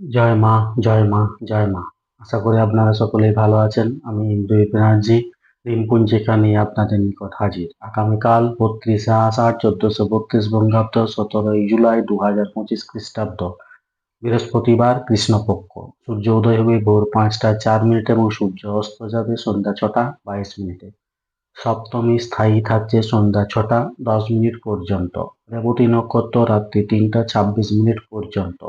জয় মা জয় মা জয় মা। আশা করি আপনারা সকলেই ভালো আছেন। আমি ইন্দ্রজিৎ ব্যানার্জি রিমপুঞ্জিকা নিয়ে আপনাদের নিকট হাজির। আগামীকাল বত্রিশে আষাঢ়, চোদ্দশো বত্রিশ বঙ্গাব্দ, সতেরোই জুলাই দু হাজার পঁচিশ খ্রিস্টাব্দ। বৃহস্পতিবার কৃষ্ণপক্ষ। সূর্য উদয় হবে ভোর পাঁচটা চার মিনিট এবং সূর্য অস্ত যাবে সন্ধ্যা ছটা বাইশ মিনিটে। সপ্তমী স্থায়ী থাকছে সন্ধ্যা ছটা দশ মিনিট পর্যন্ত। রেবতী নক্ষত্র রাত্রি তিনটা ছাব্বিশ মিনিট পর্যন্ত।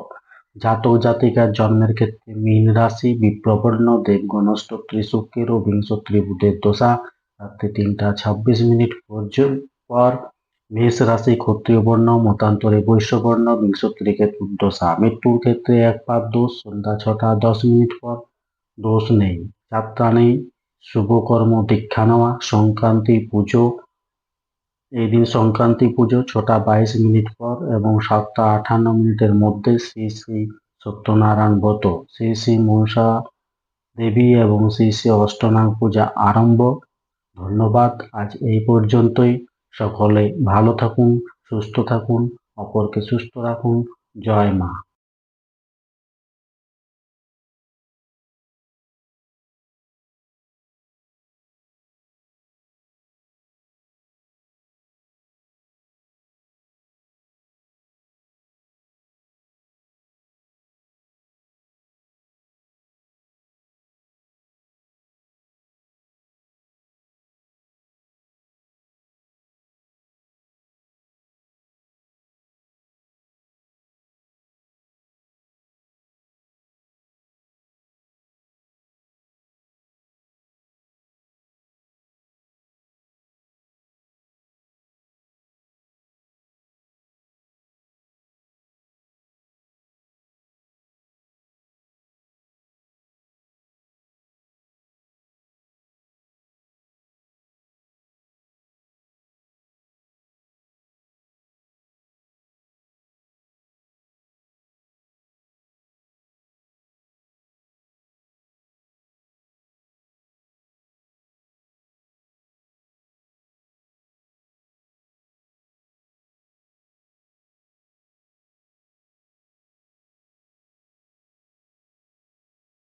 জাতক জাতিকার জন্মের ক্ষেত্রে মীন রাশি, বিপ্রবর্ণ, দেবগণস্থ ত্রিশুক্রের ও বিংশত্রী বুধের দশা, রাত্রি তিনটা ছাব্বিশ মিনিট পর্যন্ত পর মেষ রাশি, ক্ষত্রিয় বর্ণ, মতান্তরে বৈশ্যবর্ণ বিংশত্রী কেতুর দশা। মৃত্যুর ক্ষেত্রে এক পাত দোষ, সন্ধ্যা ছটা দশ মিনিট পর দোষ নেই। যাত্রা নেই শুভকর্ম দীক্ষা নেওয়া, সংক্রান্তি, পুজো এই দিন সংক্রান্তি পুজো ছটা বাইশ মিনিট পর এবং সাতটা আটান্ন মিনিটের মধ্যে শ্রী শ্রী সত্যনারায়ণ ব্রত। শ্রী শ্রী মনসা দেবী এবং শ্রী শ্রী অষ্টনাগ পূজা আরম্ভ। ধন্যবাদ। আজ এই পর্যন্তই। সকলে ভালো থাকুন, সুস্থ থাকুন, অপরকে সুস্থ রাখুন। জয় মা।